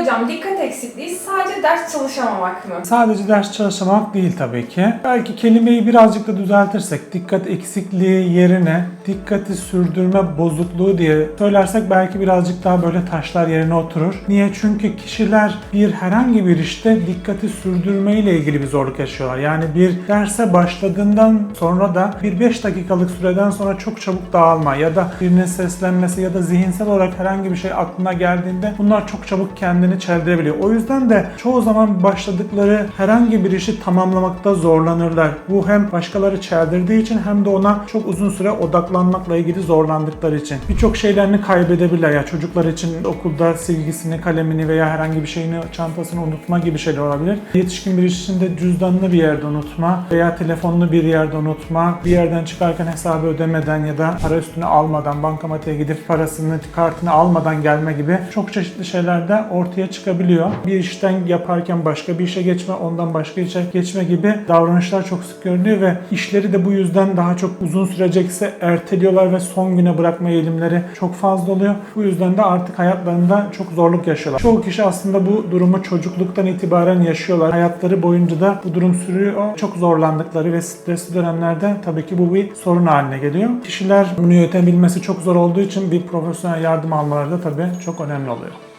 Hocam dikkat eksikliği sadece ders çalışamamak mı? Sadece ders çalışmak değil tabii ki. Belki kelimeyi birazcık da düzeltirsek, dikkat eksikliği yerine dikkati sürdürme bozukluğu diye söylersek belki birazcık daha böyle taşlar yerine oturur. Niye? Çünkü kişiler bir herhangi bir işte dikkati sürdürme ile ilgili bir zorluk yaşıyorlar. Yani bir derse başladığından sonra da bir 5 dakikalık süreden sonra çok çabuk dağılma ya da birinin seslenmesi ya da zihinsel olarak herhangi bir şey aklına geldiğinde bunlar çok çabuk kendini çeldirebiliyor. O yüzden de çoğu zaman başladıkları herhangi bir işi tamamlamakta zorlanırlar. Bu hem başkaları çeldirdiği için hem de ona çok uzun süre odaklanmakla ilgili zorlandıkları için. Birçok şeylerini kaybedebilirler. Ya çocuklar için okulda silgisini, kalemini veya herhangi bir şeyini çantasını unutma gibi şeyler olabilir. Yetişkin bir için de cüzdanını bir yerde unutma veya telefonunu bir yerde unutma. Bir yerden çıkarken hesabı ödemeden ya da para üstüne almadan bankamatiğe gidip parasını, kartını almadan gelme gibi çok çeşitli şeyler de ortaya çıkabiliyor. Bir işten yaparken başka bir işe geçme, ondan başka işe geçme gibi davranışlar çok sık görülüyor ve işleri de bu yüzden daha çok uzun sürecekse erteliyorlar ve son güne bırakma eğilimleri çok fazla oluyor. Bu yüzden de artık hayatlarında çok zorluk yaşıyorlar. Çoğu kişi aslında bu durumu çocukluktan itibaren yaşıyorlar. Hayatları boyunca da bu durum sürüyor. Çok zorlandıkları ve stresli dönemlerde tabii ki bu bir sorun haline geliyor. Kişiler bunu yönetebilmesi çok zor olduğu için bir profesyonel yardım almaları da tabii çok önemli oluyor.